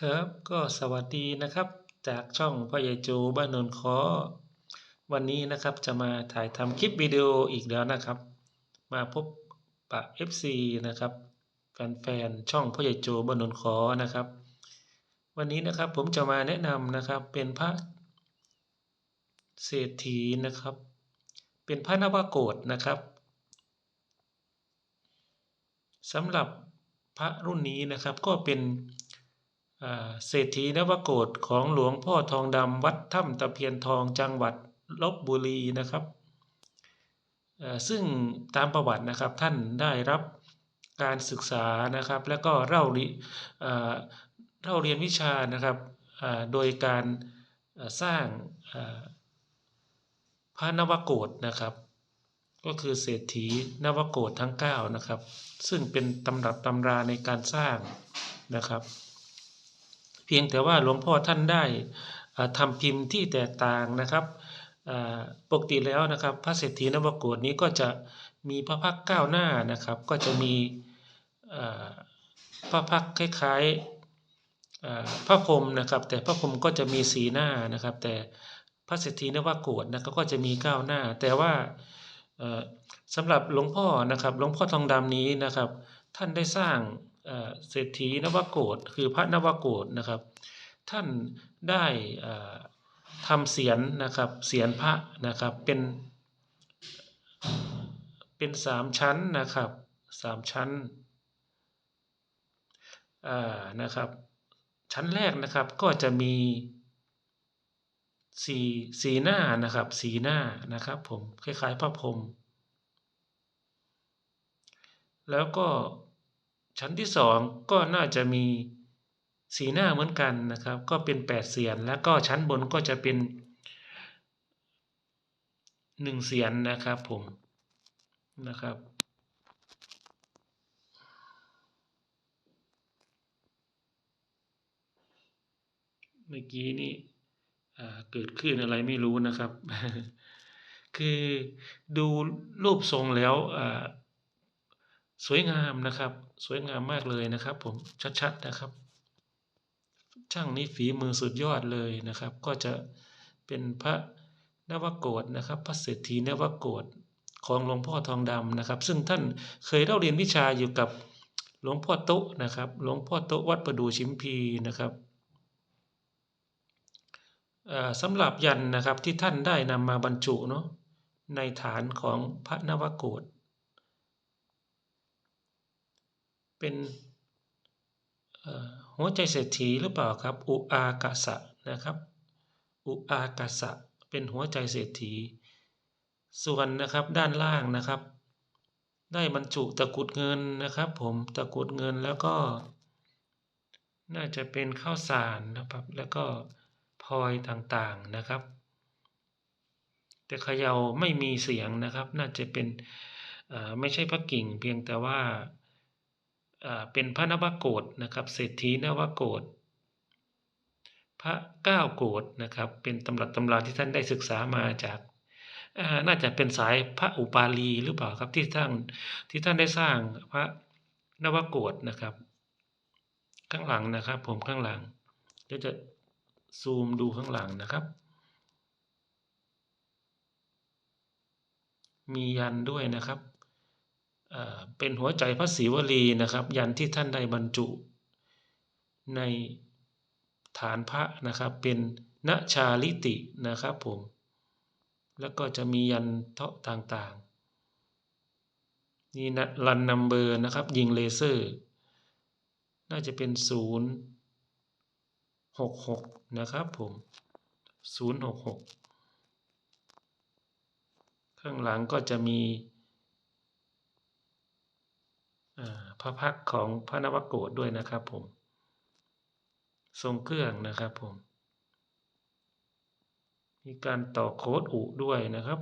ครับก็สวัสดีนะครับ จากช่องพ่อใหญ่จูบ้านนนคอวันนี้นะครับจะมาถ่ายทำคลิปวิดีโออีกแล้วนะครับ มาพบปะ FC นะครับแฟนๆช่องพ่อใหญ่จูบ้านนนคอนะครับ วันนี้นะครับผมจะมาแนะนำนะครับเป็นพระเศรษฐีนะครับ เป็นพระนวโกฏนะครับสำหรับพระรุ่นนี้นะครับก็เป็น เศรษฐีนวโกฏของหลวงพ่อทองดำวัดถ้ำตะเพียนทองจังหวัดลบบุรีนะครับซึ่งตามประวัตินะครับท่านได้รับการศึกษานะครับ แล้วก็เล่าเล่าเรียนวิชานะครับโดยการสร้างพระนวโกฏนะครับ ก็คือเศรษฐีนวโกฏทั้ง 9 นะครับ ซึ่งเป็นตำรับตำราในการสร้างนะครับ เพียงแต่ว่าหลวงพ่อท่านได้ทำพิมพ์ที่แตกต่างนะครับปกติแล้วนะครับพระเศรษฐีนวโกฏนี้ก็จะมีพระพักก้าวหน้านะครับ ก็จะมีพระพักคล้ายๆพระพรมนะครับ แต่พระพรมก็จะมีสีหน้านะครับ แต่พระเศรษฐีนวโกฏนะครับก็จะมีก้าวหน้า แต่ว่าสำหรับหลวงพ่อนะครับหลวงพ่อทองดำนี้นะครับ ท่านได้สร้าง เศรษฐีนวโกฏคือพระนวโกฏนะครับ ท่านได้ทำเสียนนะครับเสียนพระนะครับเป็นเป็นสามชั้นนะครับสามชั้นนะครับ ชั้นแรกนะครับก็จะมีสีสีหน้านะครับสีหน้านะครับผมคล้ายๆพระพรหมแล้วก็ ชั้นที่สองก็น่าจะมีสีหน้าเหมือนกันนะครับ ก็เป็นแปดเสียนแล้วก็ชั้นบนก็จะเป็นหนึ่งเสียนนะครับผมนะครับเมื่อกี้นี่เกิดขึ้นอะไรไม่รู้นะครับ คือดูรูปทรงแล้ว สวยงามนะครับ สวยงามมากเลยนะครับ ผมชัดๆนะครับ ช่างนี้ฝีมือสุดยอดเลยนะครับ ก็จะเป็นพระนวโกฏนะครับ พระเศรษฐีนวโกฏของหลวงพ่อทองดำนะครับ ซึ่งท่านเคยเล่าเรียนวิชาอยู่กับหลวงพ่อโตนะครับ หลวงพ่อโตวัดประดูชิมพีนะครับสำหรับยันนะครับที่ท่านได้นำมาบรรจุเนาะในฐานของพระนวโกฏ เป็นหัวใจเศรษฐีหรือเปล่าครับอุอากาสะนะครับอุอากาสะเป็นหัวใจเศรษฐี ส่วนนะครับด้านล่างนะครับ ได้บรรจุตะกุดเงินนะครับ ผมตะกุดเงินแล้วก็ น่าจะเป็นข้าวสารนะครับแล้วก็พลอยต่างๆนะครับ แต่เขย่าไม่มีเสียงนะครับ น่าจะเป็นไม่ใช่พระกิ่งเพียงแต่ว่า เป็นพระนวโกฏนะครับเศรษฐีนวโกฏพระเก้าโกฏนะครับ เป็นตำรับตำราที่ท่านได้ศึกษามาจากน่าจะเป็นสายพระอุปาลีหรือเปล่าครับที่ท่านที่ท่านได้สร้างพระนวโกฏนะครับ ข้างหลังนะครับ ผมข้างหลังเดี๋ยวจะซูมดูข้างหลังนะครับ มียันด้วยนะครับ เป็นหัวใจพระศรีวลีนะครับ ยันที่ท่านได้บรรจุในฐานพระนะครับ เป็นณชาลิตินะครับผม แล้วก็จะมียันเทาะต่างๆนี่นะรันนัมเบอร์นะครับ ยิงเลเซอร์ น่าจะเป็นศูนย์หกหกนะครับผมศูนย์หกหกข้างหลังก็จะมี พระพักของพระนวโกฏด้วยนะครับผม ทรงเครื่องนะครับผม มีการต่อโคดอุด้วยนะครับ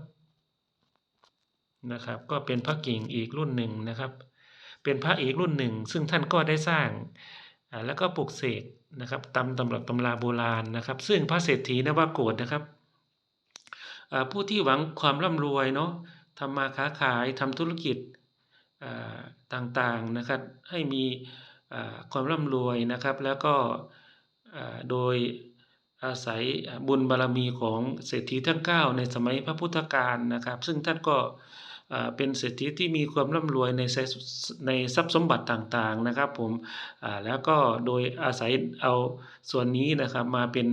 นะครับ ก็เป็นพระกิ่งอีกรุ่นหนึ่งนะครับ เป็นพระอีกรุ่นหนึ่ง ซึ่งท่านก็ได้สร้างแล้วก็ปลุกเสกนะครับตำตำรับตำราโบราณนะครับ ซึ่งพระเศรษฐีนวโกฏนะครับผู้ที่หวังความร่ำรวยเนาะทำมาค้าขายทำธุรกิจ ต่างๆนะครับให้มีความร่ำรวยนะครับ แล้วก็โดยอาศัยบุญบารมีของเศรษฐีทั้ง 9 ในสมัยพระพุทธกาลนะครับ ซึ่งท่านก็เป็นเศรษฐีที่มีความร่ำรวยในในทรัพย์สมบัติต่างๆนะครับผมแล้วก็โดยอาศัยเอาส่วนนี้นะครับมาเป็น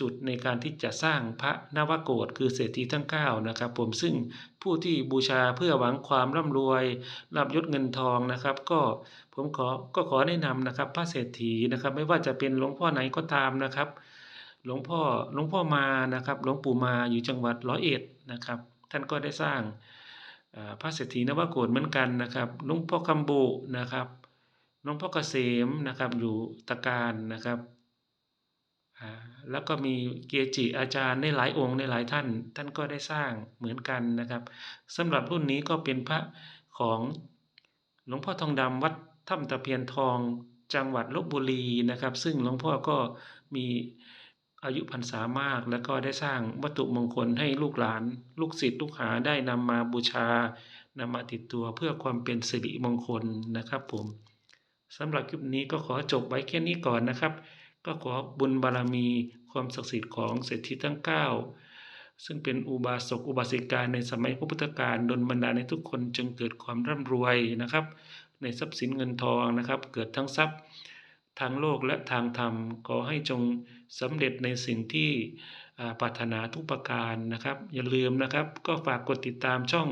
จุดในการที่จะสร้างพระนวโกฏคือเศรษฐีทั้ง 9 นะครับ ผมซึ่งผู้ที่บูชาเพื่อหวังความร่ำรวยลาบยศเงินทองนะครับ ก็ผมขอก็ขอแนะนำนะครับพระเศรษฐีนะครับ ไม่ว่าจะเป็นหลวงพ่อไหนก็ตามนะครับ หลวงพ่อหลวงพ่อมานะครับหลวงปู่มาอยู่จังหวัดร้อยเอ็ดนะครับ ท่านก็ได้สร้างพระเศรษฐีนวโกฏเหมือนกันนะครับหลวงพ่อคำบุนะครับหลวงพ่อเกษมนะครับอยู่ตะการนะครับ แล้วก็มีเกจิอาจารย์ในหลายองค์ในหลายท่าน ท่านก็ได้สร้างเหมือนกันนะครับสำหรับรุ่นนี้ก็เป็นพระของหลวงพ่อทองดำวัดถ้ำตะเพียนทองจังหวัดลบบุรีนะครับ ซึ่งหลวงพ่อก็มีอายุพรรษามาก แล้วก็ได้สร้างวัตถุมงคลให้ลูกหลาน ลูกศิษย์ลูกหาได้นำมาบูชานำมาติดตัวเพื่อความเป็นสิริมงคลนะครับผมสำหรับคลิปนี้ก็ขอจบไว้แค่นี้ก่อนนะครับ ก็ขอบุญบารมีความศักดิ์สิทธิ์ของเศรษฐีทั้ง 9 ซึ่งเป็นอุบาสกอุบาสิกาในสมัยพระพุทธกาลดลบันดาลให้ทุกคนจึงเกิดความร่ำรวยนะครับ ในทรัพย์สินเงินทองนะครับ เกิดทั้งทรัพย์ทางโลกและทางธรรมขอให้จงสำเร็จในสิ่งที่ปรารถนาทุกประการนะครับ อย่าลืมนะครับ ก็ฝากกดติดตามช่อง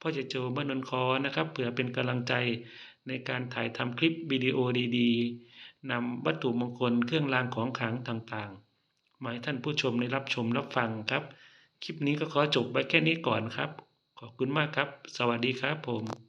พ่อเจโจบ้านนนคอนะครับเผื่อเป็นกำลังใจในการถ่ายทำคลิปวิดีโอดี ๆ นำวัตถุมงคลเครื่องรางของขลังต่างๆ มาให้ท่านผู้ชมได้รับชมรับฟังครับ คลิปนี้ก็ขอจบไว้แค่นี้ก่อนครับ ขอบคุณมากครับ สวัสดีครับผม